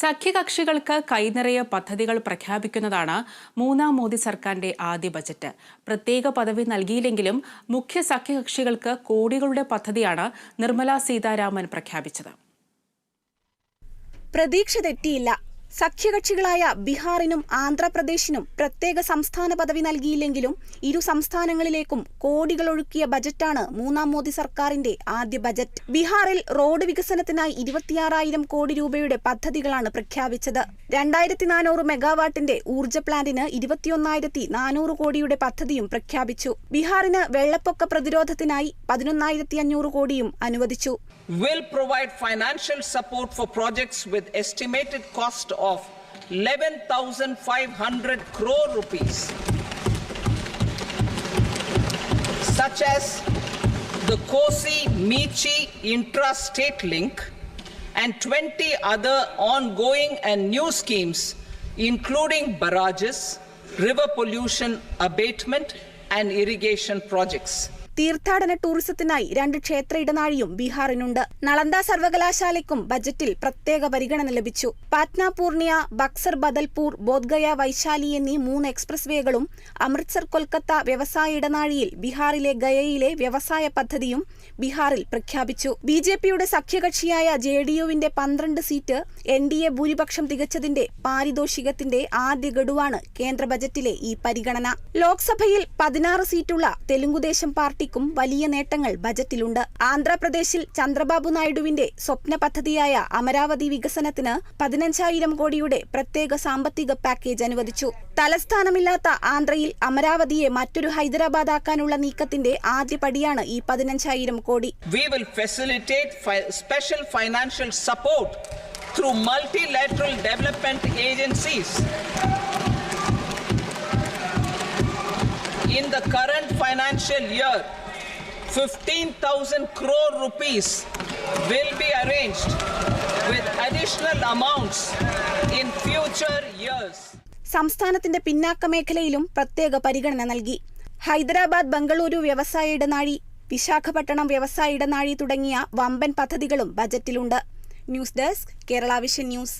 സഖ്യകക്ഷികൾക്ക് കൈനിറയ പദ്ധതികൾ പ്രഖ്യാപിക്കുന്നതാണ് മൂന്നാം മോദി സർക്കാരിന്റെ ആദ്യ ബജറ്റ്. പ്രത്യേക പദവി നൽകിയില്ലെങ്കിലും മുഖ്യ സഖ്യകക്ഷികൾക്ക് കോടികളുടെ പദ്ധതിയാണ് നിർമ്മലാ സീതാരാമൻ പ്രഖ്യാപിച്ചത്. പ്രതീക്ഷ തെറ്റിയില്ല. സഖ്യകക്ഷികളായ ബീഹാറിനും ആന്ധ്രാപ്രദേശിനും പ്രത്യേക സംസ്ഥാന പദവി നൽകിയില്ലെങ്കിലും ഇരു സംസ്ഥാനങ്ങളിലേക്കും കോടികളൊഴുക്കിയ ബജറ്റാണ് മൂന്നാം മോദി സർക്കാരിന്റെ ആദ്യ ബജറ്റ്. ബീഹാറിൽ റോഡ് വികസനത്തിനായി ഇരുപത്തിയാറായിരം കോടി രൂപയുടെ പദ്ധതികളാണ് പ്രഖ്യാപിച്ചത്. രണ്ടായിരത്തി നാനൂറ് മെഗാവാട്ടിന്റെ ഊർജ പ്ലാന്റിന് ഇരുപത്തിയൊന്നായിരത്തി നാനൂറ് കോടിയുടെ പദ്ധതിയും പ്രഖ്യാപിച്ചു. ബീഹാറിന് വെള്ളപ്പൊക്ക പ്രതിരോധത്തിനായി പതിനൊന്നായിരത്തി അഞ്ഞൂറ് കോടിയും അനുവദിച്ചു. Will provide financial support for projects with estimated cost of 11,500 crore rupees, such as the Kosi Michi intra-state link and 20 other ongoing and new schemes, including barrages, river pollution abatement, and irrigation projects. തീർത്ഥാടന ടൂറിസത്തിനായി രണ്ട് ക്ഷേത്ര ഇടനാഴിയും ബീഹാറിനുണ്ട്. നളന്ദ സർവകലാശാലയ്ക്കും ബജറ്റിൽ പ്രത്യേക പരിഗണന ലഭിച്ചു. പാറ്റ്ന പൂർണിയ ബക്സർ ബദൽപൂർ ബോധ്ഗയ വൈശാലി എന്നീ മൂന്ന് express വേകളും Amritsar Kolkata വ്യവസായ ഇടനാഴിയിൽ ബീഹാറിലെ ഗയയിലെ വ്യവസായ പദ്ധതിയും ബീഹാറിൽ പ്രഖ്യാപിച്ചു. ബി ജെ പിയുടെ സഖ്യകക്ഷിയായ ജെ ഡി യുവിന്റെ പന്ത്രണ്ട് സീറ്റ് എൻ ഡി എ ഭൂരിപക്ഷം തികച്ചതിന്റെ പാരിതോഷികത്തിന്റെ ആദ്യ ഗഡുവാണ് കേന്ദ്ര ബജറ്റിലെ ഈ പരിഗണന. ലോക്സഭയിൽ പതിനാറ് സീറ്റുള്ള തെലുങ്കുദേശം പാർട്ടിക്കും വലിയ നേട്ടങ്ങൾ ബജറ്റിലുണ്ട്. ആന്ധ്രാപ്രദേശിൽ ചന്ദ്രബാബു നായിഡുവിന്റെ സ്വപ്ന പദ്ധതിയായ അമരാവതി വികസനത്തിന് പതിനഞ്ചായിരം കോടിയുടെ പ്രത്യേക സാമ്പത്തിക പാക്കേജ് അനുവദിച്ചു. തലസ്ഥാനമില്ലാത്ത ആന്ധ്രയിൽ അമരാവതിയെ മറ്റൊരു ഹൈദരാബാദ് ആക്കാനുള്ള നീക്കത്തിന്റെ ആദ്യ പടിയാണ് ഈ പതിനഞ്ചായിരം കോടി. We will facilitate special financial support through multilateral development agencies. In the financial year, 15,000 crore rupees will be arranged with additional amounts in future years. സംസ്ഥാനത്തിന്റെ പിന്നാക്ക മേഖലയിലും പ്രത്യേക പരിഗണന നൽകി. ഹൈദരാബാദ് ബംഗളൂരു വ്യവസായ ഇടനാഴി വിശാഖപട്ടണം വ്യവസായ ഇടനാഴി തുടങ്ങിയ വമ്പൻ പദ്ധതികളും ബജറ്റിലുണ്ട്. News desk Kerala vision news.